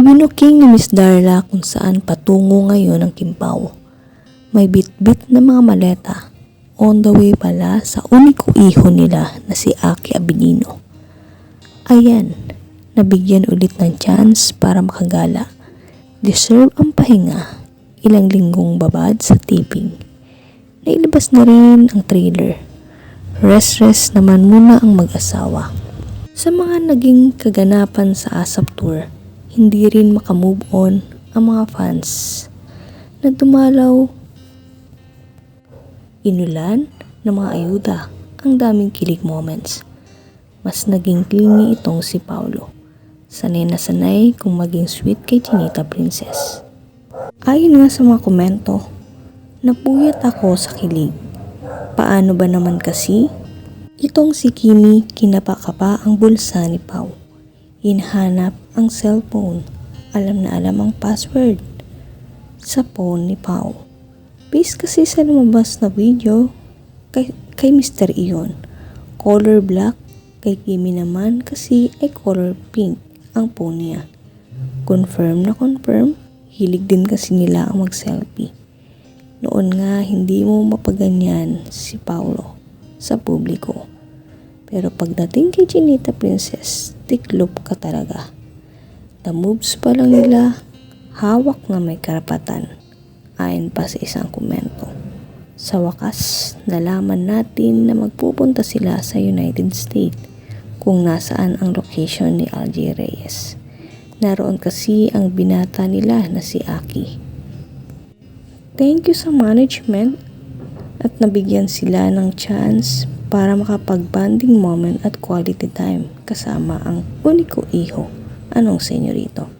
Ibinuking ni Miss Darla kung saan patungo ngayon ang Kimpaw. May bit-bit na mga maleta. On the way pala sa uniko iho nila na si Aki Abilino. Ayan, nabigyan ulit ng chance para makagala. Deserve ang pahinga. Ilang linggong babad sa taping. Nailabas na rin ang trailer. Rest-rest naman muna ang mag-asawa. Sa mga naging kaganapan sa ASAP Tour, hindi rin makamove on ang mga fans na dumalaw inulan ng mga ayuda ang daming kilig moments. Mas naging clingy itong si Paulo. Sanay na sanay kung maging sweet kay Chinita Princess. Ayon nga sa mga komento, napuyat ako sa kilig. Paano ba naman kasi? Itong si Kimi kinapakapa ang bulsa ni Pau. Inhanap ang cellphone. Alam na alam ang password sa phone ni Pau. Based kasi sa lumabas na video kay, kay Mr. Ion. Color black, kay Kimi naman kasi ay color pink ang phone niya. Confirm na confirm, hilig din kasi nila ang mag-selfie. Noon nga hindi mo mapaganyan si Paulo sa publiko. Pero pagdating kay Chinita Princess, tiklop ka talaga. The moves pa lang nila, hawak nga may karapatan. Ayon pa sa isang komento. Sa wakas, nalaman natin na magpupunta sila sa United States kung nasaan ang location ni LJ Reyes. Naroon kasi ang binata nila na si Aki. Thank you sa management at nabigyan sila ng chance para makapag-bonding moment at quality time kasama ang uniko iho. Anong senyorito?